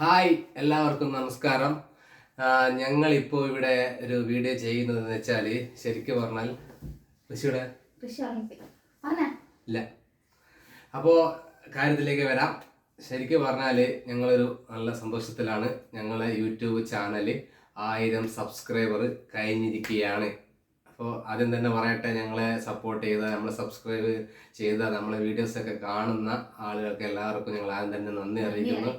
Hi എല്ലാവർക്കും നമസ്കാരം. ഞങ്ങൾ ഇപ്പോൾ ഇവിടെ ഒരു വീഡിയോ ചെയ്യുന്നത് എന്ന് വെച്ചാൽ ശരിക്കും പറഞ്ഞാൽ ഋഷിയുടെ ഇല്ല. അപ്പോൾ കാര്യത്തിലേക്ക് വരാം. ശരിക്കും പറഞ്ഞാൽ ഞങ്ങളൊരു നല്ല സന്തോഷത്തിലാണ് ഞങ്ങളെ യൂട്യൂബ് ചാനൽ ആയിരം സബ്സ്ക്രൈബർ കഴിഞ്ഞിരിക്കുകയാണ്. അപ്പോൾ ആദ്യം തന്നെ പറയട്ടെ ഞങ്ങളെ സപ്പോർട്ട് ചെയ്ത നമ്മളെ സബ്സ്ക്രൈബ് ചെയ്ത നമ്മളെ വീഡിയോസൊക്കെ കാണുന്ന ആളുകൾക്ക് എല്ലാവർക്കും ഞങ്ങൾ ആദ്യം തന്നെ നന്ദി അറിയിക്കുന്നു.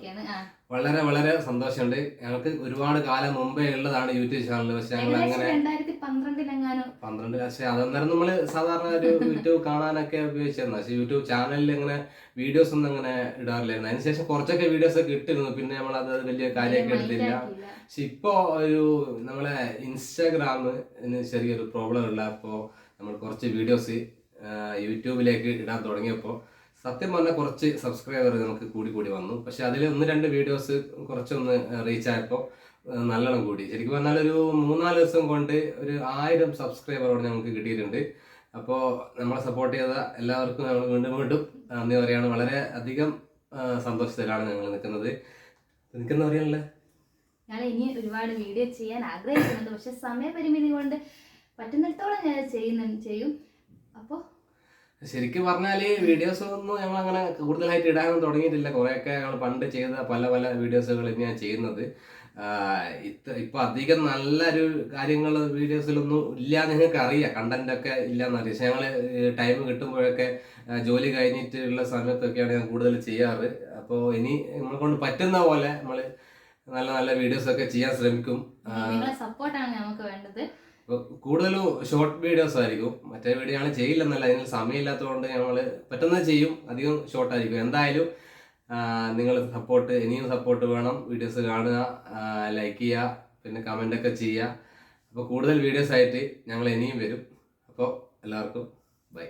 വളരെ വളരെ സന്തോഷമുണ്ട്. ഞങ്ങൾക്ക് ഒരുപാട് കാലം മുമ്പേ ഉള്ളതാണ് യൂട്യൂബ് ചാനൽ പക്ഷെ ഞങ്ങൾ അങ്ങനെ പന്ത്രണ്ട് പക്ഷേ അതന്നേരം നമ്മൾ സാധാരണ ഒരു യൂട്യൂബ് കാണാനൊക്കെ ഉപയോഗിച്ചിരുന്നു. പക്ഷെ യൂട്യൂബ് ചാനലിൽ ഇങ്ങനെ വീഡിയോസ് ഒന്നും അങ്ങനെ ഇടാറില്ലായിരുന്നു. അതിനുശേഷം കുറച്ചൊക്കെ വീഡിയോസ് ഒക്കെ ഇട്ടിരുന്നു. പിന്നെ നമ്മൾ അത് വലിയ കാര്യമൊക്കെ എടുത്തില്ല. പക്ഷെ ഇപ്പോ ഒരു നമ്മളെ ഇൻസ്റ്റാഗ്രാമിന് ചെറിയൊരു പ്രോബ്ലം ഉള്ള അപ്പോൾ നമ്മൾ കുറച്ച് വീഡിയോസ് യൂട്യൂബിലേക്ക് ഇടാൻ തുടങ്ങിയപ്പോൾ സത്യം പറഞ്ഞാൽ കുറച്ച് സബ്സ്ക്രൈബർ നമുക്ക് കൂടി കൂടി വന്നു. പക്ഷെ അതിൽ ഒന്ന് രണ്ട് വീഡിയോസ് കുറച്ചൊന്ന് റീച്ച് ആയപ്പോൾ നല്ലോണം കൂടി. ശരിക്കും പറഞ്ഞാൽ ഒരു മൂന്നാൽ ദിവസം കൊണ്ട് ഒരു ആയിരം സബ്സ്ക്രൈബറോട് ഞങ്ങൾക്ക് കിട്ടിയിട്ടുണ്ട്. അപ്പോൾ നമ്മളെ സപ്പോർട്ട് ചെയ്ത എല്ലാവർക്കും ഞങ്ങൾ വീണ്ടും വീണ്ടും നന്ദി പറയുകയാണ് വളരെ അധികം സന്തോഷത്തിലാണ് ഞങ്ങൾ നിൽക്കുന്നത്. നിൽക്കുന്ന പറയാനല്ലേ ഞാൻ ഇനി ഒരുപാട് വീഡിയോ ചെയ്യാൻ ആഗ്രഹിക്കുന്നുണ്ട്. പക്ഷെ സമയപരിമിതി കൊണ്ട് പറ്റുന്നിടത്തോളം ഞാൻ ചെയ്യുന്നു ചെയ്യും. അപ്പോൾ ശരിക്കും പറഞ്ഞാൽ വീഡിയോസ് ഒന്നും ഞങ്ങൾ അങ്ങനെ കൂടുതലായിട്ട് ഇടാനൊന്നും തുടങ്ങിയിട്ടില്ല. കുറെയൊക്കെ ഞങ്ങൾ പണ്ട് ചെയ്ത പല പല വീഡിയോസുകൾ ഞാൻ ചെയ്യുന്നത്. ഇപ്പൊ അധികം നല്ലൊരു കാര്യങ്ങൾ വീഡിയോസിലൊന്നും ഇല്ല നിങ്ങൾക്ക് അറിയാം. കണ്ടന്റ് ഒക്കെ ഇല്ലാന്ന് അറിയാം. പക്ഷെ ഞങ്ങൾ ടൈം കിട്ടുമ്പോഴൊക്കെ ജോലി കഴിഞ്ഞിട്ടുള്ള സമയത്തൊക്കെയാണ് ഞാൻ കൂടുതൽ ചെയ്യാറ്. അപ്പോൾ ഇനി നമ്മളെ കൊണ്ട് പറ്റുന്ന പോലെ നമ്മൾ നല്ല നല്ല വീഡിയോസ് ഒക്കെ ചെയ്യാൻ ശ്രമിക്കും. സപ്പോർട്ടാണ് നമുക്ക് വേണ്ടത്. കൂടുതലും ഷോർട്ട് വീഡിയോസ് ആയിരിക്കും. മറ്റേ വീഡിയോ ഞങ്ങൾ ചെയ്യില്ലെന്നല്ല അതിന് സമയമില്ലാത്തതുകൊണ്ട് ഞങ്ങൾ പെട്ടെന്ന് ചെയ്യും. അധികം ഷോർട്ട് ആയിരിക്കും. എന്തായാലും നിങ്ങൾ സപ്പോർട്ട് ഇനിയും സപ്പോർട്ട് വേണം. വീഡിയോസ് കാണുക ലൈക്ക് ചെയ്യുക പിന്നെ കമന്റ് ഒക്കെ ചെയ്യുക. അപ്പോൾ കൂടുതൽ വീഡിയോസ് ആയിട്ട് ഞങ്ങൾ ഇനിയും വരും. അപ്പോൾ എല്ലാവർക്കും ബൈ.